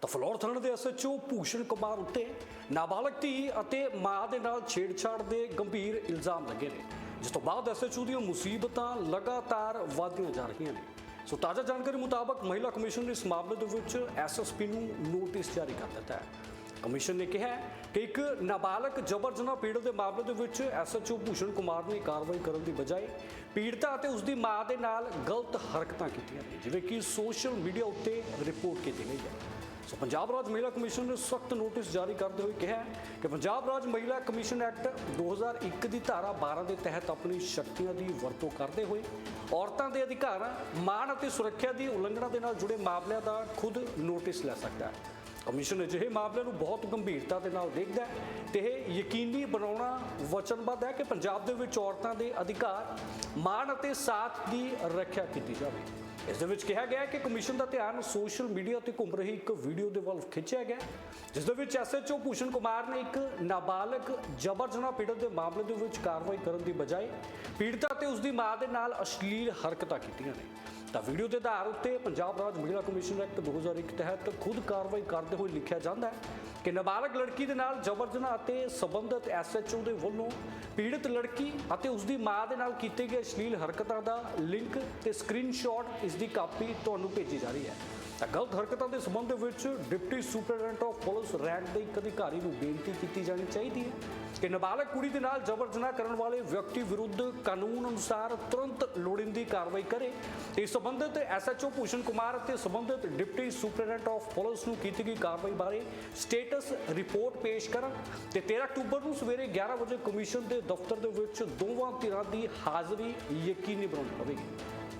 ਤਾਂ ਫਲੋਰ ਥਾਣੇ ਦੇ ਐਸਐਚਓ ਭੂਸ਼ਣ ਕੁਮਾਰ ਉੱਤੇ ਨਾਬਾਲਗ ਧੀ ਅਤੇ ਮਾਂ ਦੇ ਨਾਲ ਛੇੜਛਾੜ ਦੇ ਗੰਭੀਰ ਇਲਜ਼ਾਮ ਲੱਗੇ ਨੇ। ਜਿਸ ਤੋਂ ਬਾਅਦ ਐਸਐਚਓ ਦੀਆਂ ਮੁਸੀਬਤਾਂ ਲਗਾਤਾਰ ਵਧਦੀਆਂ ਜਾ ਰਹੀਆਂ ਨੇ। ਸੋ ਤਾਜ਼ਾ ਜਾਣਕਾਰੀ ਮੁਤਾਬਕ ਮਹਿਲਾ ਕਮਿਸ਼ਨ ਨੇ ਇਸ ਮਾਮਲੇ ਦੇ ਵਿੱਚ ਐਸਐਸਪੀ ਨੂੰ ਨੋਟਿਸ ਜਾਰੀ ਕਰ ਦਿੱਤਾ ਹੈ। ਕਮਿਸ਼ਨ ਨੇ ਕਿਹਾ ਕਿ ਇੱਕ ਨਾਬਾਲਗ ਜਬਰ ਜਨਾਹ ਪੀੜਤ ਦੇ ਮਾਮਲੇ ਦੇ ਵਿੱਚ ਐਸਐਚਓ ਭੂਸ਼ਣ ਕੁਮਾਰ ਨੇ ਕਾਰਵਾਈ ਕਰਨ ਦੀ ਬਜਾਏ ਪੀੜਤਾ ਅਤੇ ਉਸ ਦੀ ਮਾਂ ਦੇ ਨਾਲ ਗਲਤ ਹਰਕਤਾਂ ਕੀਤੀਆਂ ਨੇ, ਜਿਵੇਂ ਕਿ ਸੋਸ਼ਲ ਮੀਡੀਆ ਉੱਤੇ ਰਿਪੋਰਟ ਕੀਤੀ ਗਈ ਹੈ। ਸੋ ਪੰਜਾਬ ਰਾਜ ਮਹਿਲਾ ਕਮਿਸ਼ਨ ਨੇ ਸਖਤ ਨੋਟਿਸ ਜਾਰੀ ਕਰਦੇ ਹੋਏ ਕਿਹਾ ਕਿ ਪੰਜਾਬ ਰਾਜ ਮਹਿਲਾ ਕਮਿਸ਼ਨ ਐਕਟ 2001 ਦੀ ਧਾਰਾ 12 ਦੇ ਤਹਿਤ ਆਪਣੀ ਸ਼ਕਤੀਆਂ ਦੀ ਵਰਤੋਂ ਕਰਦੇ ਹੋਏ ਔਰਤਾਂ ਦੇ ਅਧਿਕਾਰਾਂ, ਮਾਣ ਅਤੇ ਸੁਰੱਖਿਆ ਦੀ ਉਲੰਘਣਾ ਦੇ ਨਾਲ ਜੁੜੇ ਮਾਮਲਿਆਂ ਦਾ ਖੁਦ ਨੋਟਿਸ ਲੈ ਸਕਦਾ ਹੈ। ਕਮਿਸ਼ਨ ਅਜਿਹੇ ਮਾਮਲਿਆਂ ਨੂੰ ਬਹੁਤ ਗੰਭੀਰਤਾ ਦੇ ਨਾਲ ਦੇਖਦਾ ਹੈ ਤੇ ਇਹ ਯਕੀਨੀ ਬਣਾਉਣਾ ਵਚਨਬੱਧ ਹੈ ਕਿ ਪੰਜਾਬ ਦੇ ਵਿੱਚ ਔਰਤਾਂ ਦੇ ਅਧਿਕਾਰ, ਮਾਣ ਅਤੇ ਸਾਥ ਦੀ ਰੱਖਿਆ ਕੀਤੀ ਜਾਵੇ। ਇਸ ਦੇ ਵਿੱਚ ਕਿਹਾ ਗਿਆ ਕਿ ਕਮਿਸ਼ਨ ਦਾ ਧਿਆਨ ਸੋਸ਼ਲ ਮੀਡੀਆ ਤੇ ਘੁੰਮ ਰਹੀ ਇੱਕ ਵੀਡੀਓ ਦੇ ਵੱਲ ਖਿੱਚਿਆ ਗਿਆ, ਜਿਸ ਦੇ ਵਿੱਚ ਐਸਐਚਓ ਭੂਸ਼ਣ ਕੁਮਾਰ ਨੇ ਇੱਕ ਨਾਬਾਲਗ ਜਬਰ ਜਨਾਹ ਪੀੜਤ ਦੇ ਮਾਮਲੇ ਦੇ ਵਿੱਚ ਕਾਰਵਾਈ ਕਰਨ ਦੀ ਬਜਾਏ ਪੀੜਤਾ ਤੇ ਉਸ ਦੀ ਮਾਂ ਦੇ ਨਾਲ ਅਸ਼ਲੀਲ ਹਰਕਤਾਂ ਕੀਤੀਆਂ ਨੇ। ਤਾਂ ਵੀਡੀਓ ਦੇ ਆਧਾਰ ਉੱਤੇ ਪੰਜਾਬ ਰਾਜ ਮਹਿਲਾ ਕਮਿਸ਼ਨ ਐਕਟ 2001 ਤਹਿਤ ਖੁਦ ਕਾਰਵਾਈ ਕਰਦੇ ਹੋਏ ਲਿਖਿਆ ਜਾਂਦਾ ਹੈ ਕਿ ਨਾਬਾਲਗ ਲੜਕੀ ਦੇ ਨਾਲ ਜਬਰ ਜਨਾਹ ਅਤੇ ਸਬੰਧਤ ਐਸਐਚਓ ਦੇ ਵੱਲੋਂ ਪੀੜਤ ਲੜਕੀ ਅਤੇ ਉਸ ਦੀ ਮਾਂ ਦੇ ਨਾਲ ਕੀਤੇ ਗਏ ਅਸ਼ਲੀਲ ਹਰਕਤਾਂ ਦਾ ਲਿੰਕ ਤੇ ਸਕਰੀਨਸ਼ਾਟ ਇਸ ਦੀ ਕਾਪੀ ਤੁਹਾਨੂੰ ਭੇਜੀ ਜਾ ਰਹੀ ਹੈ। ਤਾਂ ਗਲਤ ਹਰਕਤਾਂ ਦੇ ਸੰਬੰਧ ਵਿੱਚ deputy superintendent of police rank ਦੇ ਇੱਕ ਅਧਿਕਾਰੀ ਨੂੰ ਬੇਨਤੀ ਕੀਤੀ ਜਾਣੀ ਚਾਹੀਦੀ ਹੈ। ਕਿ ਨਾਬਾਲਗ ਕੁੜੀ ਦੇ ਨਾਲ ਜਬਰ ਜਨਾਹ ਕਰਨ ਵਾਲੇ ਵਿਅਕਤੀ ਵਿਰੁੱਧ ਕਾਨੂੰਨ ਅਨੁਸਾਰ ਤੁਰੰਤ ਲੋੜੀਂਦੀ ਕਾਰਵਾਈ ਕਰੇ। ਇਸ ਸੰਬੰਧਿਤ ਐਸਐਚਓ ਭੂਸ਼ਣ ਕੁਮਾਰ ਅਤੇ ਸੰਬੰਧਿਤ ਡਿਪਟੀ ਸੁਪਰਡੈਂਟ ਆਫ ਪੁਲਿਸ ਨੂੰ ਕੀਤੀ ਗਈ ਕਾਰਵਾਈ ਬਾਰੇ ਸਟੇਟਸ ਰਿਪੋਰਟ ਪੇਸ਼ ਕਰਨ ਤੇ 13 ਅਕਤੂਬਰ ਨੂੰ ਸਵੇਰੇ 11 ਵਜੇ ਕਮਿਸ਼ਨ ਦੇ ਦਫ਼ਤਰ ਦੇ ਵਿੱਚ ਦੋਵਾਂ ਧਿਰਾਂ ਦੀ ਹਾਜ਼ਰੀ ਯਕੀਨੀ ਬਣਾਉਣੀ ਪਵੇਗੀ।